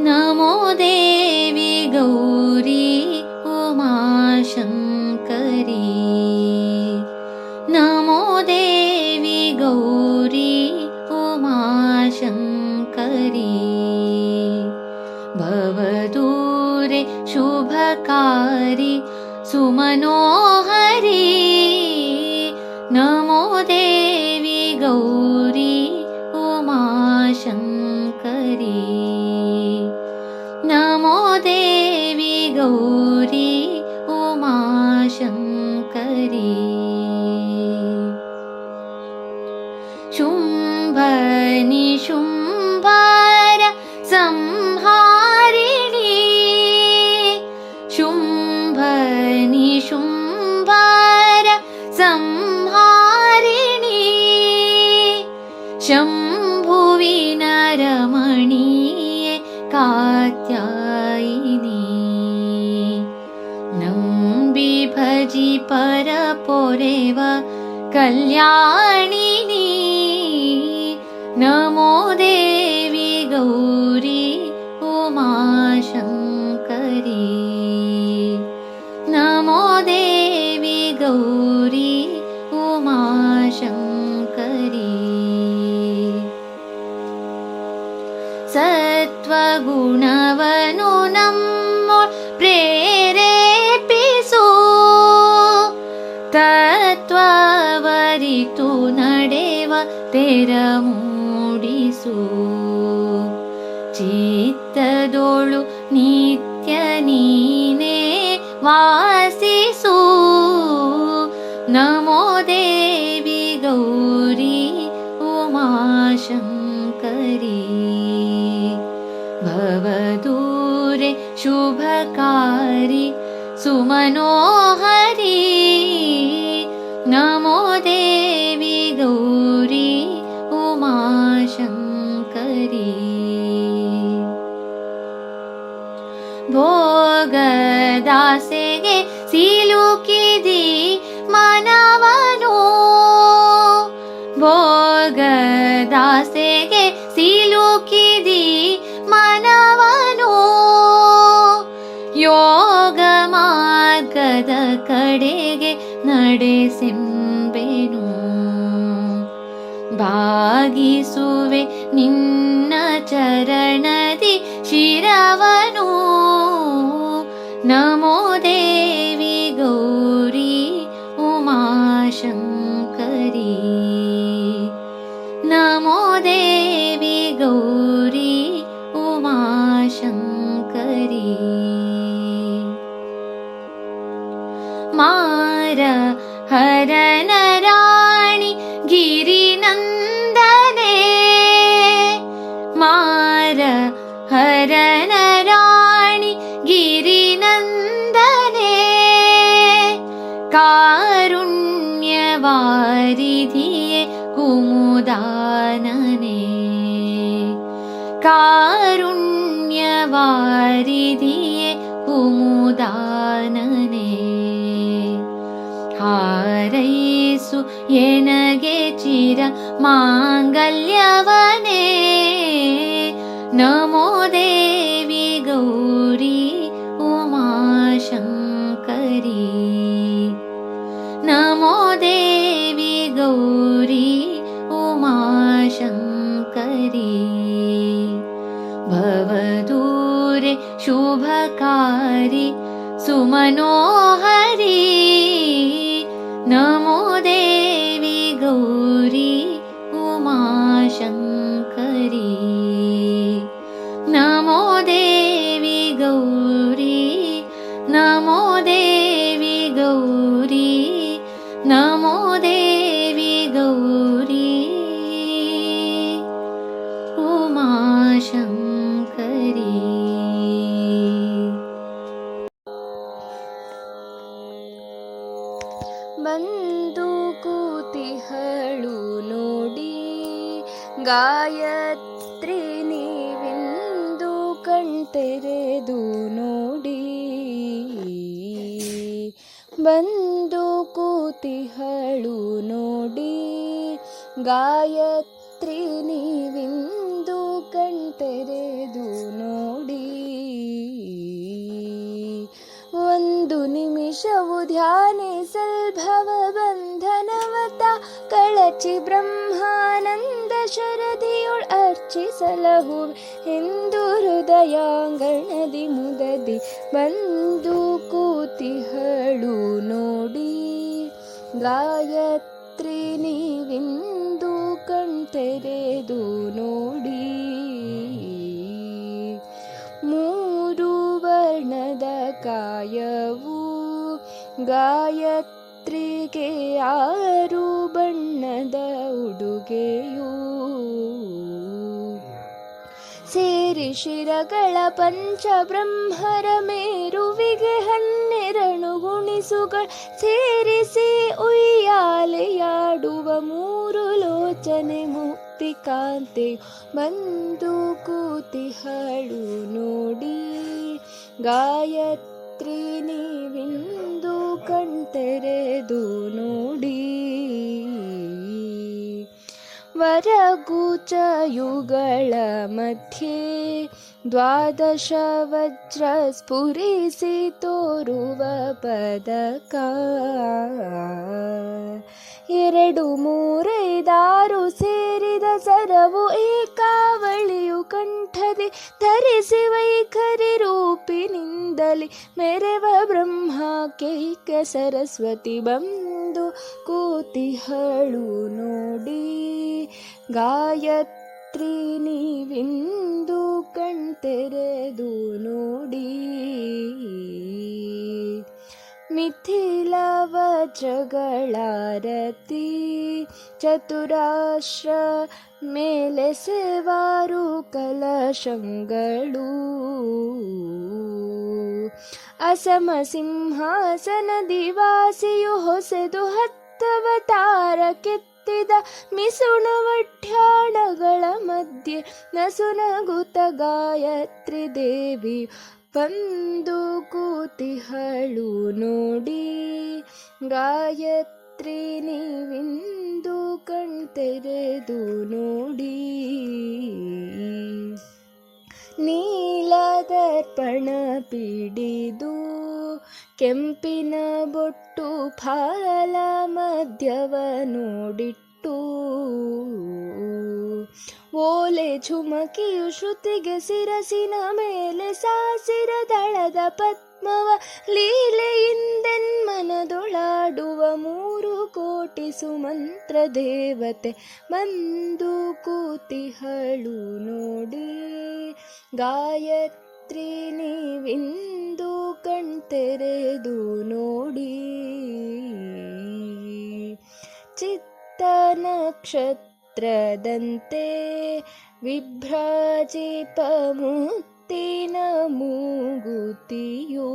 नमो देवी गौरी उमाशङ्करी। नमो देवी गौरी उमाशङ्करी। भवदूरे शुभकारी सुमनोहरी गौरी उमाशङ्करी ी परपोरेव कल्याणि ನಡೆವ ತೆರ ಮೂಡಿಸು ಚಿತ್ತದೋಳು ನಿತ್ಯ ನೀನೇ ವಾಸಿಸು ನಮೋ ದೇವಿ ಗೌರಿ ಉಮಾಶಂಕರಿ भवदूरे शुभकारी सुमनोहरी नमो ಸಿಲುಕಿದಿ ಮನವನು. ಭೋಗದಾಸೆಗೆ ಸಿಲುಕಿದಿ ಮನವನು. ಯೋಗ ಮಾರ್ಗದ ಕಡೆಗೆ ನಡೆಸಿಂಬೆನು. ಭಾಗಿಸುವೆ ನಿನ್ನ ಚರಣದಿ ಶಿರವನು. ನಮೋ शङ्करी। नमो ಕಾರುಣ್ಯವಾರಿಧಿಯೇ ಕುಮುದಾನನೆ ಕಾರುಣ್ಯವಾರಿಧಿಯೇ ಕುಮುದಾನನೆ ಹಾರೈಸು ಎನಗೆ ಚಿರ ಮಾಂಗಲ್ಯವನೇ शङ्करी। भवदूरे शुभकारि सुमनोहरी। नमो उमाशङ्करी ಬಂದು ಕೂತಿಹಳು ನೋಡಿ ಗಾಯತ್ರಿ ನೀವಿಂದು ಕಣ್ತೆರೆದು ನೋಡಿ ಬಂದು ಕೂತಿಹಳು ನೋಡಿ ಗಾಯತ್ರಿ ನೀವಿಂದು ಕಣ್ತೆರೆ ತೆರೆದು ನೋಡಿ. ಒಂದು ನಿಮಿಷವು ಧ್ಯಾನಿಸಲ್ಭವ ಬಂಧನವತ ಕಳಚಿ ಬ್ರಹ್ಮಾನಂದ ಶರದಿಯೊಳ್ ಅರ್ಚಿಸಲಹು ಎಂದು ಹೃದಯಾಂಗಣದಿ ಮುದದಿ ಬಂದು ಕೂತಿಹಳು ನೋಡಿ. ಗಾಯತ್ರಿ ನೀವಿಂದು ಕಣ್ತೆರೆದು ನೋಡಿ. ಕಾಯವು ಗಾಯತ್ರಿಗೆ ಆರು ಬಣ್ಣದ ಉಡುಗೆಯು. ಸೇರಿ ಶಿರಗಳ ಪಂಚಬ್ರಹ್ಮರ ಮೇರುವಿಗೆ ಹನ್ನೆರಡು ಗುಣಿಸುಗಳ ಸೇರಿಸಿ ಉಯ್ಯಾಲೆಯಾಡುವ ಮೂರು ಲೋಚನೆ ಮುಕ್ತಿ ಕಾಂತೆ ಬಂದು ಕೂತಿಹಳು ನೋಡಿ. ಗಾಯತ್ರಿ ನೀವಿಂದು ಕಣ್ತೆರೆದು ನೋಡಿ. ವರಗುಚಯುಗಳ ಮಧ್ಯೆ ದ್ವಾದಶ ವಜ್ರ ಸ್ಫುರಿಸಿ ತೋರುವ ಪದಕ. ಎರಡು ಮೂರೈದಾರು ಸೇರಿದ ಸರವು ಏಕಾವಳಿಯು ಕಂಠದಿ ಧರಿಸಿ ವೈಖರಿ ರೂಪಿನಿಂದಲಿ ಮೆರೆವ ಬ್ರಹ್ಮಕೈಕ ಸರಸ್ವತಿ ಬಂದು ಕೂತಿಹಳು ನೋಡಿ. ಗಾಯತ್ರಿ ನೀವಿಂದು ಕಣ್ತೆರೆದು ನೋಡಿ. ಮಿಥಿಲ ವಜ್ರಗಳಾರತಿ ಚತುರಾಶ್ರ ಮೇಲೆ ಸೇವಾರು ಕಲಶಂಗಳು. ಅಸಮ ಸಿಂಹಾಸನ ದಿವಾಸಿಯು ಹೊಸೆದು ಹತ್ತವತಾರ ಕೆತ್ತಿದ ಮಿಸುಣ ವಠ್ಯಾಣಗಳ ಮಧ್ಯೆ ನಸುನಗುತ ಗಾಯತ್ರಿ ದೇವಿ ಬಂದು ಕೂತಿಹಳು ನೋಡಿ. ಗಾಯತ್ರಿ ನೀವಿಂದು ಕಣ್ತೆರೆದು ನೋಡಿ. ನೀಲದರ್ಪಣ ಪಿಡಿದು ಕೆಂಪಿನ ಬೊಟ್ಟು ಫಾಲ ಮಧ್ಯವ ನೋಡಿಟ್ಟು. ಓಲೆ ಝುಮಕಿಯು ಶ್ರುತಿಗೆ ಸಿರಸಿನ ಮೇಲೆ ಸಾಸಿರ ದಳದ ಪದ್ಮವ ಲೀಲೆಯಿಂದೆನ್ಮನದೊಳಾಡುವ ಮೂರು ಕೋಟಿ ಸುಮಂತ್ರ ದೇವತೆ ಮಂದು ಕೂತಿಹಳು ನೋಡಿ. ಗಾಯತ್ರಿ ನೀವಿಂದು ण् ನೋಡಿ. ಚಿತ್ತ ನಕ್ಷತ್ರದಂತೆ विभ्रजिपमुक्ति न ಮೂಗುತಿಯೂ.